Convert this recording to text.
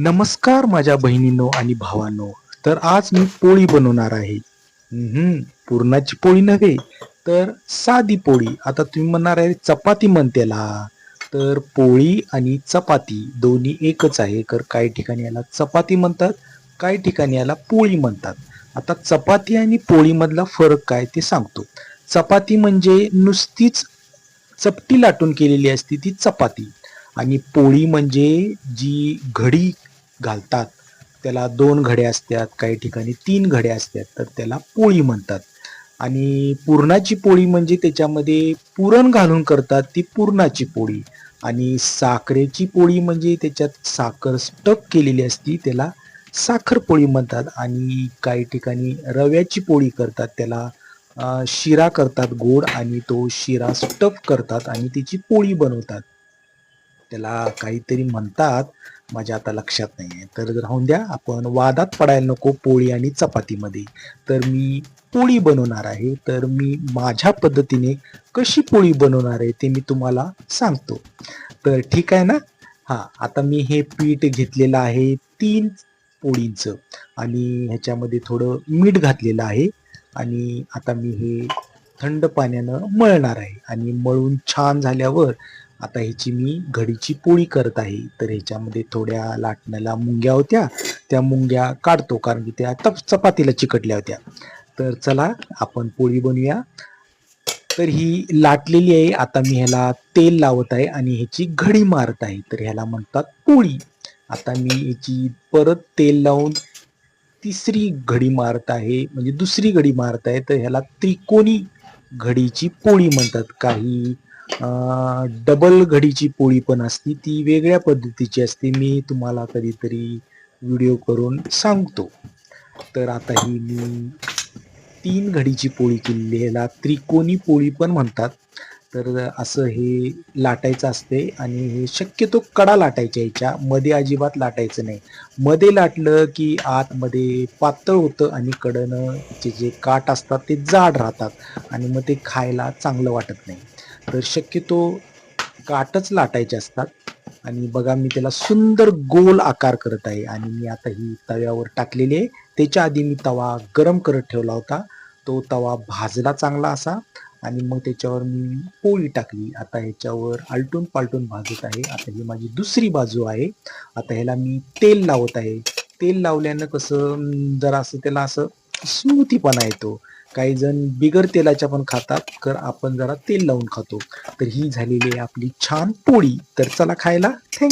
नमस्कार माझ्या बहिणींनो आणि भावांनो. तर आज मी पोळी बनवणार आहे. पुरणाची पोळी नव्हे तर साधी पोळी. आता तुम्ही म्हणणार आहे चपाती म्हणतेला. तर पोळी आणि चपाती दोन्ही एकच आहे तर काही ठिकाणी याला चपाती म्हणतात काही ठिकाणी याला पोळी म्हणतात. आता चपाती आणि पोळीमधला फरक काय ते सांगतो. चपाती म्हणजे नुसतीच चपटी लाटून केलेली असते ती चपाती. आणि पोळी म्हणजे जी घडी घालतात. त्याला दोन घडे असतात काही ठिकाणी तीन घड्या असतात तर त्याला पोळी म्हणतात. आणि पुरणाची पोळी म्हणजे त्याच्यामध्ये पुरण घालून करतात ती पुरणाची पोळी. आणि साखरेची पोळी म्हणजे त्याच्यात साखर स्टक केलेली असती त्याला साखर पोळी म्हणतात. आणि काही ठिकाणी रव्याची पोळी करतात त्याला शिरा करतात गोड आणि तो शिरा स्टफ करतात आणि त्याची पोळी बनवतात. त्याला काहीतरी म्हणतात माझ्या आता लक्षात नाही आहे तर राहून द्या आपण वादात पडायला नको पोळी आणि चपातीमध्ये. तर मी पोळी बनवणार आहे. तर मी माझ्या पद्धतीने कशी पोळी बनवणार आहे ते मी तुम्हाला सांगतो. तर ठीक आहे ना? हां आता मी हे पीठ घेतलेलं आहे तीन पोळींचं. आणि ह्याच्यामध्ये थोडं मीठ घातलेलं आहे. आणि आता मी हे थंड पाण्यानं मळणार आहे. आणि मळून छान झाल्यावर आता ह्याची मी घडीची पोळी करत आहे. तर ह्याच्यामध्ये थोड्या लाटण्याला मुंग्या होत्या. त्या मुंग्या काढतो कारण की त्या तप चपातीला चिकटल्या होत्या. तर चला आपण पोळी बनवूया. तर ही लाटलेली आहे. आता मी ह्याला तेल लावत आहे आणि ह्याची घडी मारत आहे. तर ह्याला म्हणतात पोळी. आता मी ह्याची परत तेल लावून तिसरी घडी मारत आहे. म्हणजे दुसरी घडी मारत आहे. तर ह्याला त्रिकोणी घडीची पोळी म्हणतात. काही डबल घडीची पोळी पण असती ती वेगळ्या पद्धतीची असते. मी तुम्हाला कधीतरी व्हिडिओ करून सांगतो. तर आता ही मी तीन घडीची पोळी केलेली ह्याला त्रिकोणी पोळी पण म्हणतात. तर असं हे लाटायचं असते आणि हे शक्यतो कडा लाटायच्या ह्याच्या मध्ये अजिबात लाटायचं नाही. मध्ये लाटलं की आतमध्ये पातळ होतं आणि कडनं जे जे काठ असतात ते जाड राहतात आणि मग ते खायला चांगलं वाटत नाही. तर शक्यतो काटच लाटायचे असतात. आणि बघा मी त्याला सुंदर गोल आकार करत आहे आणि मी आता ही तव्यावर टाकलेली आहे. त्याच्या आधी मी तवा गरम करत ठेवला होता. तो तवा भाजला चांगला असा आणि मग त्याच्यावर मी पोळी टाकली. आता ह्याच्यावर आलटून पालटून भाजत आहे. आता ही माझी दुसरी बाजू आहे. आता ह्याला मी तेल लावत आहे. तेल लावल्यानं कसं जरा असं त्याला असं स्मूथीपणा येतो. काही जण बिगर तेलाच्या पण खातात तर आपण जरा तेल लावून खातो. तर ही झालेली आहे आपली छान पोळी. तर चला खायला. थँक्यू